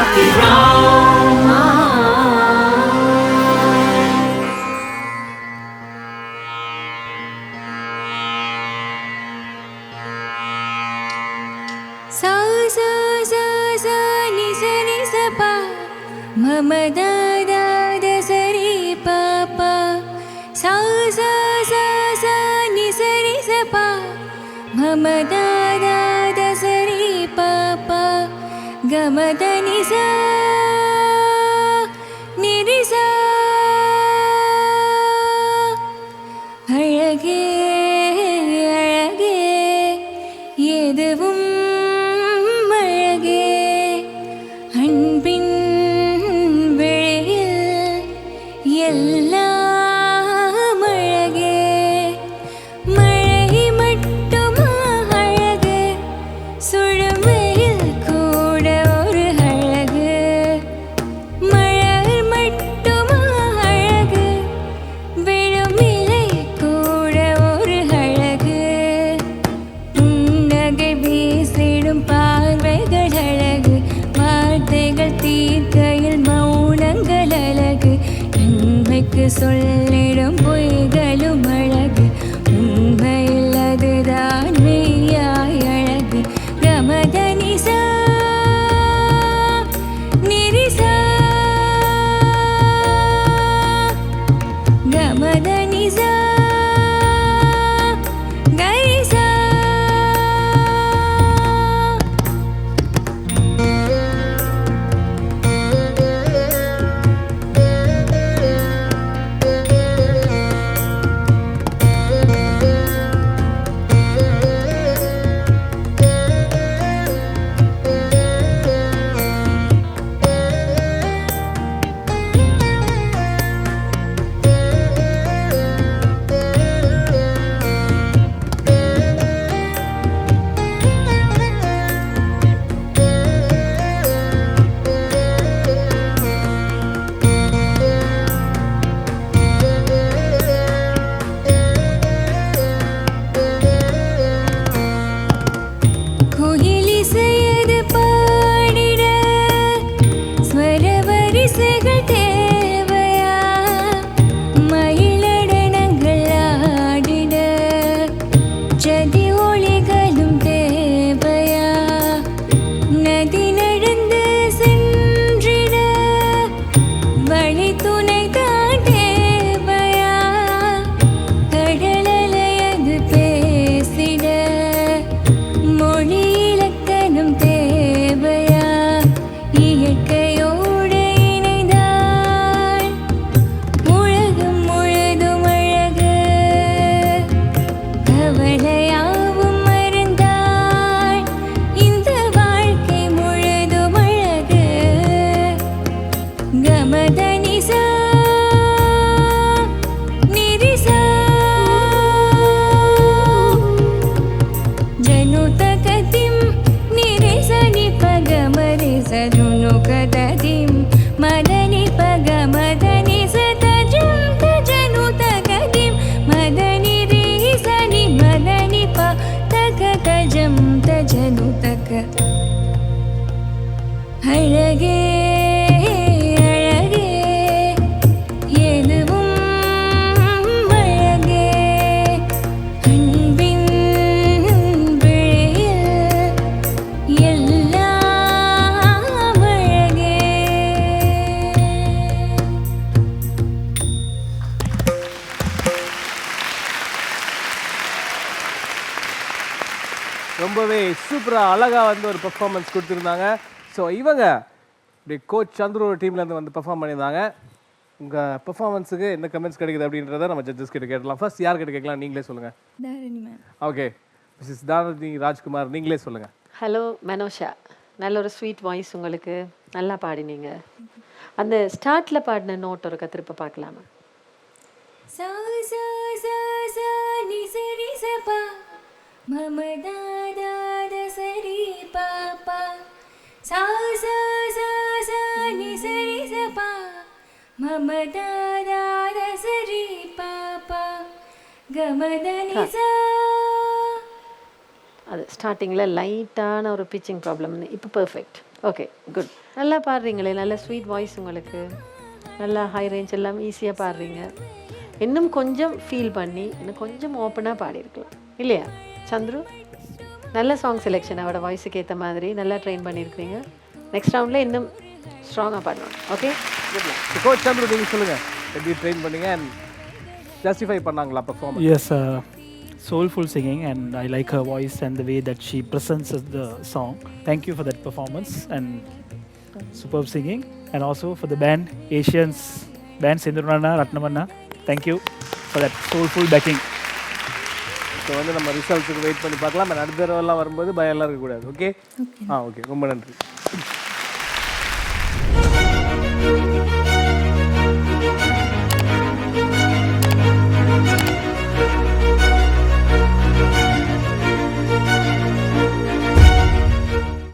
happy round. सा सा सा सा नि स नि स पा मम दा दा द स रि प प सा सा सा सा नि स नि स पा मम दा दा द गमतानि स नि நன்மைக்கு சொல்லிடும் பொய். துணைத்த அழகே அழகே எதுவும் அழகே. அன்பின் விழியில் எல்லாம் அழகே. ரொம்பவே சூப்பராக அழகாக வந்து ஒரு பெர்ஃபார்மன்ஸ் கொடுத்துருந்தாங்க. ஸோ இவங்க இப்படி கோச் சந்துரோட டீம்லேருந்து வந்து பெர்ஃபார்ம் பண்ணியிருந்தாங்க. உங்கள் பெர்ஃபார்மன்ஸுக்கு என்ன கமெண்ட்ஸ் கிடைக்குது அப்படின்றத நம்ம ஜட்ஜஸ் கிட்ட கேட்கலாம் ஃபர்ஸ்ட் யார் கிட்ட கேட்கலாம்? நீங்களே சொல்லுங்கள் ஓகே மிஸ்ஸஸ் தாரதி ராஜ்குமார் நீங்களே சொல்லுங்கள் ஹலோ மனோஷா. நல்ல ஒரு ஸ்வீட் வாய்ஸ் உங்களுக்கு. நல்லா பாடினீங்க. அந்த ஸ்டார்ட்டில் பாடின நோட் ஒரு திருப்ப பார்க்கலாமா. சா சா சா சா सा सा सा सा नि स रि स पा मम दा दा द स रि पा पा ग म द नि सा அது ஸ்டார்டிங்கில் லைட்டான ஒரு பிச்சிங் ப்ராப்ளம் இப்போ பெர்ஃபெக்ட் ஓகே குட் நல்லா பாடுறீங்களே நல்ல ஸ்வீட் வாய்ஸ் உங்களுக்கு நல்லா ஹை ரேஞ்ச் எல்லாம் ஈஸியாக பாடுறீங்க இன்னும் கொஞ்சம் ஃபீல் பண்ணி இன்னும் கொஞ்சம் ஓப்பனாக பாடியிருக்கலாம் இல்லையா சந்துரு நல்ல சாங் செலெக்ஷன் அவரோட வாய்ஸுக்கு ஏற்ற மாதிரி நல்லா ட்ரெயின் பண்ணியிருக்கிறீங்க நெக்ஸ்ட் ரவுண்டில் இன்னும் ஸ்ட்ராங்காக பாடணும் ஓகே கோச் சந்துரு நீங்க சொல்லுங்க எப்படி ட்ரெயின் பண்ணீங்க அண்ட் ஜஸ்டிஃபை பண்ணாங்களா performance uh, soulful singing, and I like her voice and the way that she presents the song. Thank you for that performance and superb singing, and also for the band Asians band Sindhurana Ratnamanna. Thank you for that soulful backing. So வந்து நம்ம ரிசல்ட்ஸுக்கு wait பண்ணி பார்க்கலாம். அடுத்த தடவைலாம் வரும்போது பயம் எல்லாம் இருக்கக்கூடாது okay ஆ okay ரொம்ப நன்றி.